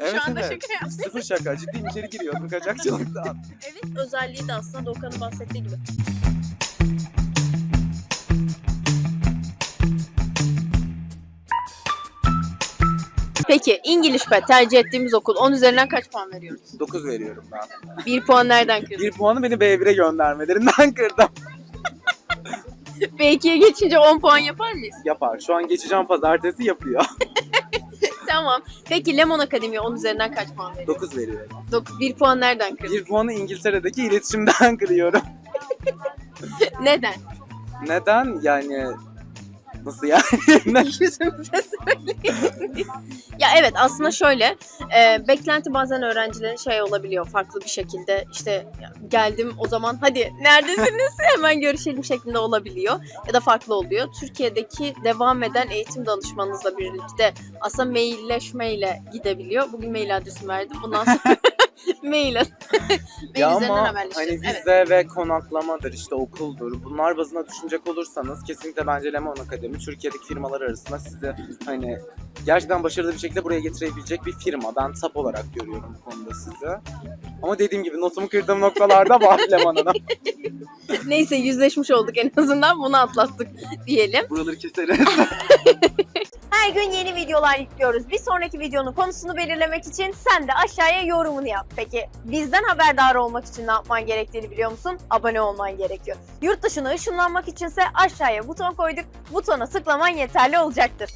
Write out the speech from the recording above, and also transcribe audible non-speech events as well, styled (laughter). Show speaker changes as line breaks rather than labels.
Evet
Şu anda
evet.
şaka yaptım.
Sıfır şaka. Ciddiyim içeri giriyordum kaçakçılıktan.
Evet özelliği de aslında Doğukan'ın bahsettiği gibi. Peki İngiliz Pet tercih ettiğimiz okul 10 üzerinden kaç puan veriyoruz?
9 veriyorum ben.
1 puan nereden kırdın?
Bir puanı beni B1'e göndermelerinden (laughs) kırdım.
B2'ye geçince 10 puan yapar mıyız?
Yapar. Şu an geçeceğim pazartesi yapıyor. (laughs)
Tamam. Peki Lemon Akademi'ye 10 üzerinden kaç puan veriyoruz?
9 veriyorum.
9. 1 puan nereden kırdın?
Bir puanı İngiltere'deki iletişimden (laughs) kırıyorum.
Neden?
Neden? Yani nasıl yani? (laughs)
Yüzümüze söyleyin. ya evet aslında şöyle e, beklenti bazen öğrencilerin şey olabiliyor farklı bir şekilde işte geldim o zaman hadi neredesiniz (laughs) hemen görüşelim şeklinde olabiliyor ya da farklı oluyor. Türkiye'deki devam eden eğitim danışmanınızla birlikte aslında mailleşmeyle gidebiliyor. Bugün mail adresimi verdim. Bundan sonra (laughs) (laughs) mail,
ya ama hani
Evet.
vize ve konaklamadır işte okuldur. Bunlar bazına düşünecek olursanız kesinlikle bence Lemon Akademi Türkiye'deki firmalar arasında sizi hani gerçekten başarılı bir şekilde buraya getirebilecek bir firma. Ben tap olarak görüyorum bu konuda sizi. Ama dediğim gibi notumu kırdığım noktalarda var (laughs) Leman Hanım.
Neyse yüzleşmiş olduk en azından bunu atlattık diyelim.
Buraları keseriz. (laughs)
Her gün yeni videolar yüklüyoruz. Bir sonraki videonun konusunu belirlemek için sen de aşağıya yorumunu yap. Peki bizden haberdar olmak için ne yapman gerektiğini biliyor musun? Abone olman gerekiyor. Yurt dışına ışınlanmak içinse aşağıya buton koyduk. Butona tıklaman yeterli olacaktır.